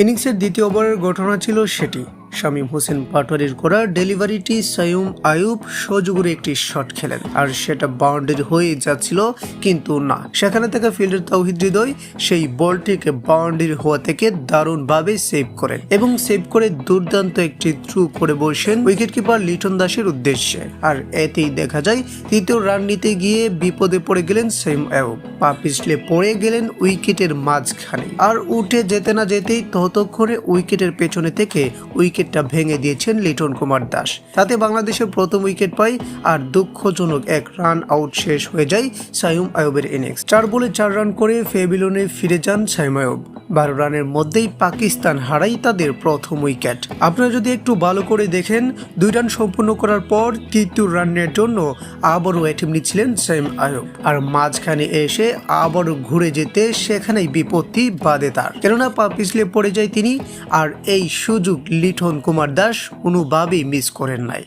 ইনিংসের দ্বিতীয় ওভারের ঘটনা ছিল সেটি। শামীম হোসেন পাটোয়ারির করা ডেলিভারিটি সায়ুম আয়ুব সজুগুরে একটি শট খেলেন। আর সেটা বাউন্ডারি হয়ে যাচ্ছিল কিন্তু না। সেখানে থাকা ফিল্ডার তৌহিদ হৃদয় সেই বলটিকে বাউন্ডারি হওয়া থেকে দারুণভাবে সেভ করেন এবং সেভ করে দুর্দান্ত একটি থ্রু করে বসেন উইকেট কিপার লিটন দাসের উদ্দেশ্যে। আর এতেই দেখা যায় তৃতীয় রান নিতে গিয়ে বিপদে পড়ে গেলেন সাইম আয়ুব। পা পিছলে পড়ে গেলেন উইকেটের মাঝখানে। আর উঠে যেতে না যেতেই ততক্ষণে উইকেটের পেছনে থেকে উইকেটটা ভেঙে দিয়েছেন লিটন কুমার দাস। তাতে বাংলাদেশের প্রথম উইকেট পায় আর দুঃখজনক এক রান আউট শেষ হয়ে যায় সায়ুম আয়ুবের ইনিংস চার বলে চার রান করে ফেবিলনে ফিরে যান সাইম আয়ুব। বারো রানের মধ্যেই পাকিস্তান হারাই তাদের প্রথম উইকেট। আপনারা যদি একটু ভালো করে দেখেন, দুই রান সম্পূর্ণ করার পর তৃতীয় রানের জন্য আবারও অ্যাটেম্প নিচ্ছিলেন সাইম আয়ুব। আর মাঝখানে এসে আবারও ঘুরে যেতে সেখানেই বিপত্তি বাদে তার। কেননা পা পিছলে পড়ে যায় তিনি, আর এই সুযোগ লিঠন কুমার দাস কোনোভাবেই মিস করেন নাই।